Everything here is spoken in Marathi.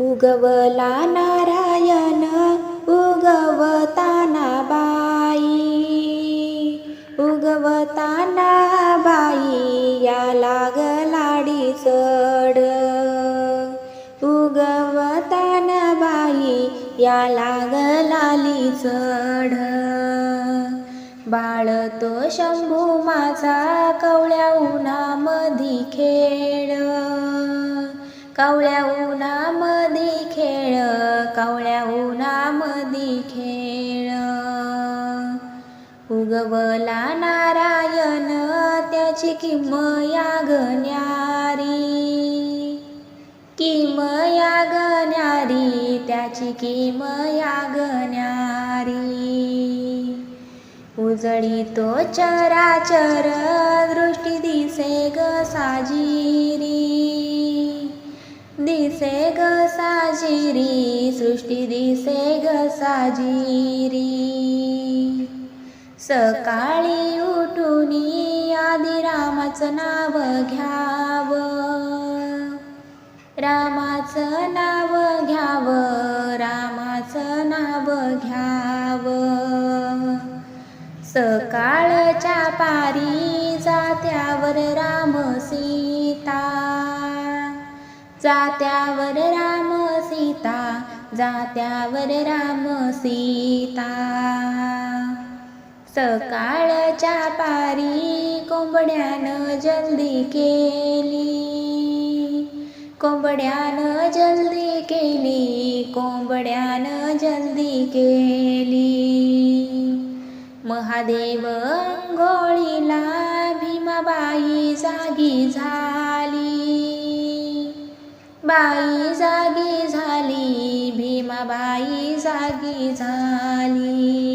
उगवला नारायण उगवताना बाई. उगवताना बाई या लागलाडी चढ. उगवताना बाई या लागलाली चढ. बाळ तो शंभू माझा कवळ्या उन्हामधी खेळ. कवळ्या उन्हा कावळ्या उन्हामधी खेळ. उगवला नारायण त्याची किमया गण्यारी किमया गण्यारी त्याची किमया गण्यारी उजळी तो चराचर दृष्टी दिसे ग साजी. दिसे ग साजिरी सृष्टी दिसे ग साजिरी. सकाळी उठून आधी रामाचं नाव घ्याव. रामाचं नाव घ्याव रामाचं नाव घ्याव. सकाळच्या पारी जात्यावर राम जात्यावर राम सीता जात्यावर राम सीता. सकाळच्या पारी कोंबड्यानं जल्दी केली. कोंबड्यानं जल्दी केली कोंबड्यानं जल्दी केली. महादेव अंघोळीला भीमाबाई जागी झाली. बाई जागी झाली भीमाबाई जागी झाली.